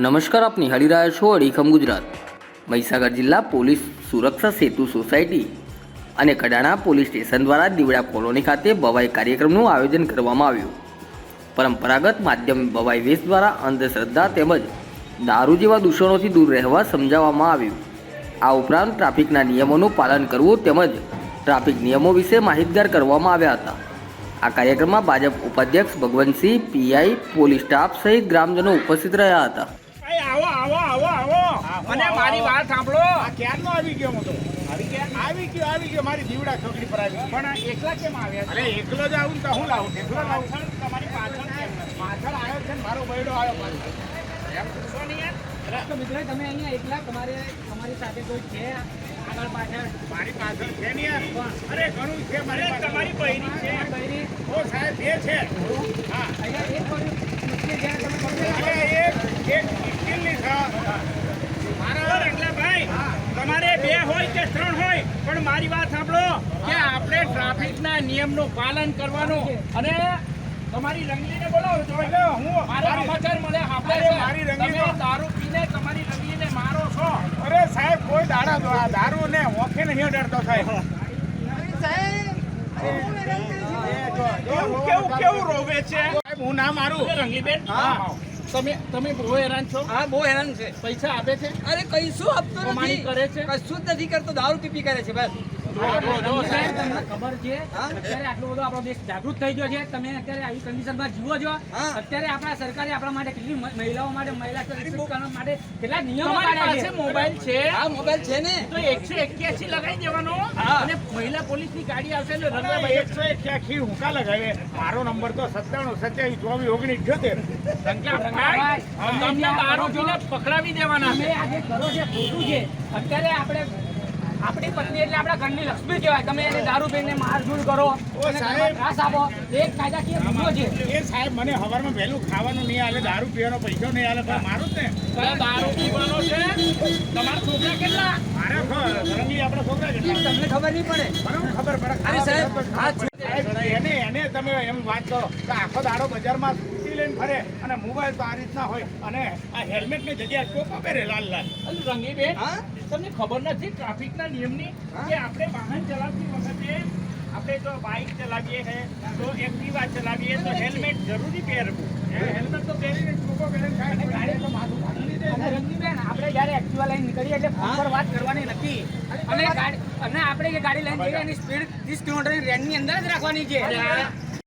નમસ્કાર, આપ નિહાળી રહ્યા છો અડીખમ ગુજરાત. મહીસાગર જિલ્લા પોલીસ સુરક્ષા સેતુ સોસાયટી અને કડાણા પોલીસ સ્ટેશન દ્વારા દીવડા કોલોની ખાતે બવાઈ કાર્યક્રમનું આયોજન કરવામાં આવ્યું. પરંપરાગત માધ્યમ બવાઈ વેશ દ્વારા અંધશ્રદ્ધા તેમજ દારૂ જેવા દૂષણોથી દૂર રહેવા સમજાવવામાં આવ્યું. આ ઉપરાંત ટ્રાફિકના નિયમોનું પાલન કરવું તેમજ ટ્રાફિક નિયમો વિશે માહિતગાર કરવામાં આવ્યા હતા. આ કાર્યક્રમમાં ભાજપ ઉપાધ્યક્ષ ભગવંતસિંહ, પીઆઈ, પોલીસ સ્ટાફ સહિત ગ્રામજનો ઉપસ્થિત રહ્યા હતા. મને મારી વાત સાંભળો. આ ક્યારનો આવી ગયો હું તો આવી ગયા? આવી ગયો આવી ગયો. મારી દીવડા છોકરી પર આવી ગયો. પણ એકલા કેમ આવ્યા અરે એકલો જ આવું ને તો હું લાવું? એકલો લાવું પાછળ તમારી પાછળ પાછળ આવ્યો છે ને મારો બૈડો આવ્યો પાછળ. એમ પૂછો નહીં યાર. તો મિત્રો તમે અહીંયા એકલા? તમારે તમારી સાથે કોઈ છે આગળ પાછળ? મારી પાછળ છે ને યાર. અરે ઘણું છે મારે તમારી બહેરી છે. બહેરી ઓ સાહેબ બે છે. હા. અહીંયા એક પણ મુશ્કેલ જ્યારે તમે પકડો અરે એક એક મુશ્કેલની છે મારા રંગલાભાઈ તમારે કે ત્રણ હોય પણ મારી વાત સાંભળો કે આપણે ટ્રાફિકના નિયમનું પાલન કરવાનું અને તમારી રંગલીને બોલાવો છો હું મારા સમાચાર મળે આપણે મારી રંગલી દારૂ પીને તમારી રંગલીને મારો છો. અરે સાહેબ કોઈ દાડા દો- આ દારૂ ને ઓખે નહીં ડરતો સાહેબ. જો, કેવું કેવું રોવે છે? સાહેબ હું ના મારું? રંગીબેન હા. તમે તમે બહુ હેરાન છો? હા બહુ હેરાન છે. પૈસા આપે છે? અરે કઈશું આપતો કમાણી નથી? કરે છે? કશું જ નથી કરતો દારૂ પીપી કરે છે બસ. જો, જો, જો, સાહેબ. તમને ખબર છે અત્યારે આટલો બધો આપણો દેશ જાગૃત થઈ ગયો છે. તમે અત્યારે આવી કન્ડિશનમાં જીવો છો. અત્યારે આપણા સરકારે આપણા માટે કેટલી મહિલાઓ માટે મહિલા સશક્તિકરણ માટે કેટલા નિયમો કાઢ્યા છે? મોબાઈલ છે? હા મોબાઈલ છે ને. તો એકસો એક્યાસી લગાવી દેવાનો. અને મહિલા પોલીસની ગાડી આવશે એટલે રંગાભાઈ એકસો એક્યાસી લગાવે? મારો નંબર તો સત્તાણું સત્યાવીસ ચોવીસ ઓગણીસ ઇઠ્યોતેર સંખ્યા તમને દારૂ પીને પકડાવી દેવાના. તમે છે આ જે કરો છે ખોટું છે. અત્યારે આપણે આપણી પત્ની એટલે આપણા ઘરની લક્ષ્મી કહેવાય. તમે એને દારૂ પીને મારઝૂડ કરો ત્રાસ આપો. એક કાયદાકીય ગુનો છે. એ સાહેબ મને હવારમાં વહેલું ખાવાનું નહીં આલે દારૂ પીવાનો પૈસો નહીં આલે પણ મારું જ ને. દારૂ પીવાનો છે? તમારા છોકરા કેટલા? મારા રંગલી આપણા છોકરા કેટલા? તમને ખબર નહીં પડે. ખબર પડે? અરે સાહેબ, એને એને તમે એમ વાત કરો કે આખો દાડો બજારમાં સ્કૂટી લઈને ફરે અને મોબાઈલ તો આ રીતના હોય અને આ હેલ્મેટની જગ્યાએ ટોપા પહેરે લાલ લાલ. અરે રંગીબેન તમને ખબર નથી ટ્રાફિકના નિયમની કે આપણે વાહન ચલાવતી વખતે આપણે જો બાઇક ચલાવીએ છે તો એક્ટિવા ચલાવીએ તો હેલ્મેટ જરૂરી પહેરવું. હેલ્મેટ તો પહેરીને ટોપો પહેરીને ગાડી તો માથું રંગીબેન, આપણે જ્યારે એક્ટિવા લઈને નીકળીએ એટલે ફોન પર વાત કરવાની નથી. અને ગાડી અને આપણે જે ગાડી લઈને જઈએ એની સ્પીડ ત્રીસ કિલોમીટરની રેન્જની અંદર જ રાખવાની છે.